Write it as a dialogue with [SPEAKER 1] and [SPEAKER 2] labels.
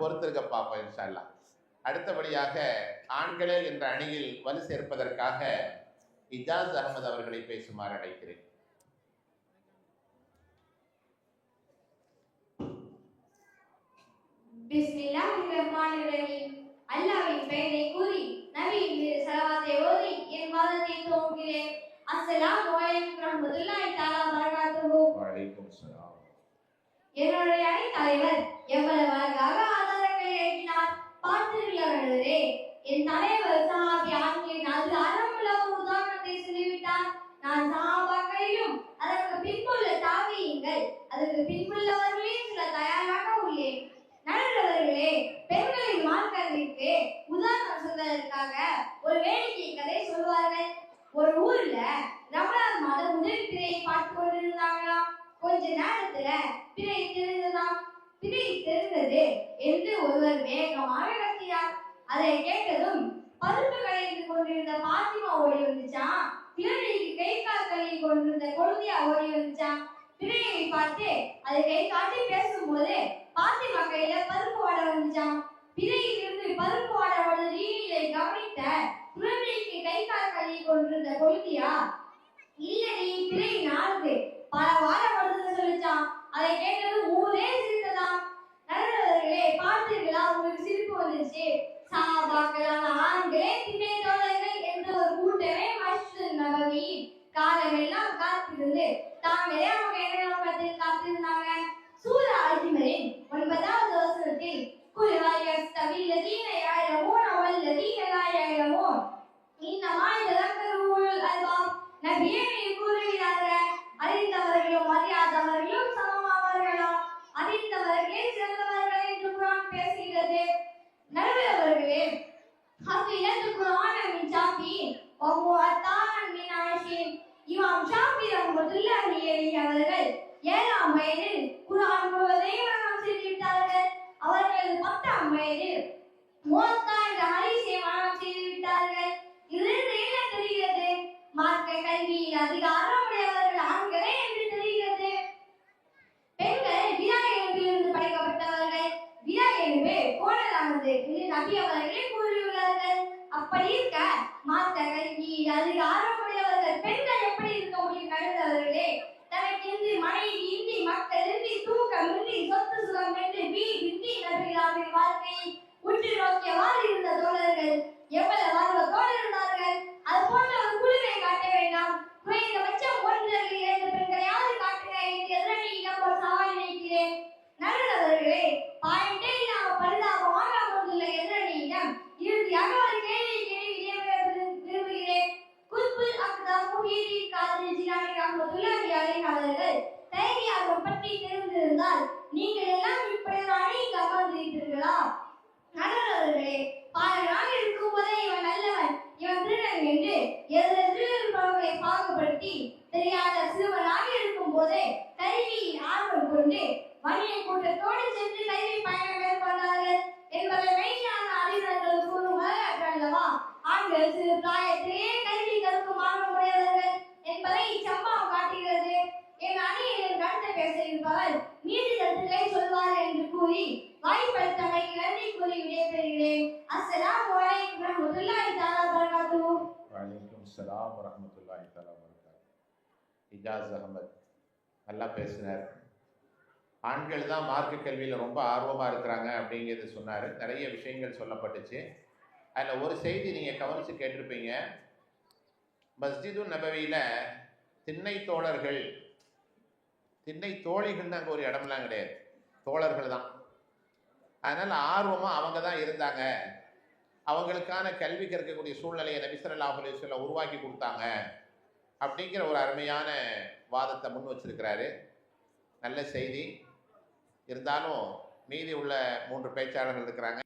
[SPEAKER 1] பொறுத்திருக்க பார்ப்போம் இன்ஷால்லா அடுத்தபடியாக ஆண்களே என்ற அணியில் வலு சேர்ப்பதற்காக இஜாஸ் அகமது அவர்களை பேசுமாறு அழைக்கிறேன்.
[SPEAKER 2] அல்லாஹ்வின் பெயரை கூறி நபியின் மீது ஸலவாத்தை ஓதி என் வாதத்தை துவங்குகிறேன். அஸ்ஸலாமு அலைக்கும் வரஹ்மத்துல்லாஹி தஆலா வபரகாத்துஹு
[SPEAKER 1] சலாம்.
[SPEAKER 2] என்னுடைய அணி தலைவர் எவ்வளவு அழகாக ஆதாரங்களை எழுப்பினார் பார்த்தீர்களே என் தலைவர் சஹாபி ஆங்கிலின் அது அறமுள்ள உதாரணத்தை சொல்லிவிட்டார். நான் சஹாபாக்களிலும் அதற்கு பின்புள்ள தாவியுங்கள் அதற்கு பின்புள்ளவர்களையும் சில தயாராக உள்ளேன். நண்பர்களே பெண்களின் மார்க்கத்திற்கு உதாரணம் சொல்வதற்காக ஒரு வேடிக்கை கதை சொல்வார்கள். ஒரு ஊர்ல கொஞ்ச நேரத்துல திரை தெரிந்ததாம். திரை தெரிந்தது என்று ஒருவர் வேகமாக கத்தினார் அதை கேட்டதும் பருப்பு கலைந்து கொண்டிருந்த பாத்திமா ஓடி வந்துச்சான் கிழமைக்கு கை கால் கழுவி கொண்டிருந்த கொழுந்தியா ஓடி வந்துச்சான் திரையை பார்த்து அதை கை காட்டி பேசும்போது பாத்திமா கையில பருப்பு வாட வந்துச்சான் திரையில் இருந்து பருப்பு வாடை வந்த ரீதியை கவனித்த குழந்தைக்கு கை கால் கழுவி கொண்டிருந்த கொழுந்தியா இல்லடி திரை நாளுது அல்பாப் நபியே கூறுகிறார்கள் அறிந்தவர்களும் அறியாதவர்களும் சமமாவார்களா அறிந்தவர்களே சிறந்தவர்கள் என்று குரான் பேசுகிறது. நடுவர்களே ஹஃபிலத்து குரான் மின் ஷாஃபி வஹு அத்தான் மின் ஆஷிம் இமாம் ஷாஃபி ரஹ்மத்துல்லாஹி அலைஹி அவர்கள் ஏழாம் வயதில் குரான் முழுவதையும் மரணம் செய்துவிட்டார்கள் அவர்கள் பத்தாம் வயதில் மோத்தா நபி அவர்களே கூறியுள்ளார்கள் அப்படி இருக்க மாத்தகை நீ அதிகாரம் பெண்கள் எப்படி இருக்க முடியும்? தனக்கு தனக்கின்றி மனைவி உயிரில் முஹீதி காதிரி ஜிலானி ரஹ்மத்துல்லாஹி அலைஹி அவர்கள் தைரியாகம் பற்றி தெரிந்திருந்தால் நீங்கள் எல்லாம் இப்படி அணி கவர்ந்திருக்கிறீர்களா அமர்ந்திருப்பீர்களா நல்லவர்களே பாலனாக இருக்கும் போதே இவன் நல்லவன் இவன் திருடன் என்று எதிர்களை பாகுபடுத்தி தெரியாத சிறுவனாக இருக்கும் போதே கல்வியில் ஆர்வம் கொண்டு வணிக கூட்டத்தோடு சென்று கல்வி பயணம் மேற்கொண்டார்கள் என்பதை மெய்ஞான அறிஞர்கள் கூறும் வரலாற்று அல்லவா? ஆண்கள் சிறு பிராயத்திலேயே கல்வி கற்கும் ஆர்வம் உடையவர்கள் என்பதை இச்சம்பவம் காட்டுகிறது என் அணியில் என் பேச இருப்பவர் நீதி கருத்துக்களை சொல்வார் என்று கூறி வாய்ப்பளித்தமை நன்றி கூறி விடைபெறுகிறேன். அஸ்ஸலாம் வலைக்கும் ரஹ்மத்துல்லாஹி தஆலா வபரகாத்துஹு
[SPEAKER 1] வலைக்கும் சலாம் வரமத்துல்லாஹி தஆலா வரகாத் இஜாஸ் அகமது நல்லா பேசினார். ஆண்கள் தான் மார்க்க கல்வியில் ரொம்ப ஆர்வமாக இருக்கிறாங்க அப்படிங்கிறது சொன்னார். நிறைய விஷயங்கள் சொல்லப்பட்டுச்சு. அதில் ஒரு செய்தி நீங்கள் கவனித்து கேட்டிருப்பீங்க. மஸ்ஜிது நபவியில் திண்ணை தோழர்கள் திண்ணை தோழிகள்னு அங்கே ஒரு இடம்லாம் கிடையாது. தோழர்கள் தான். அதனால் ஆர்வமாக அவங்க தான் இருந்தாங்க. அவங்களுக்கான கல்வி கற்கக்கூடிய சூழ்நிலையை நபிசல்லாஹ் அலிஸ்வல்ல உருவாக்கி கொடுத்தாங்க. அப்படிங்கிற ஒரு அருமையான வாதத்தை முன் வச்சிருக்கிறாரு. நல்ல செய்தி. இருந்தாலும் மீதி உள்ள மூன்று பேச்சாளர்கள் இருக்கிறாங்க.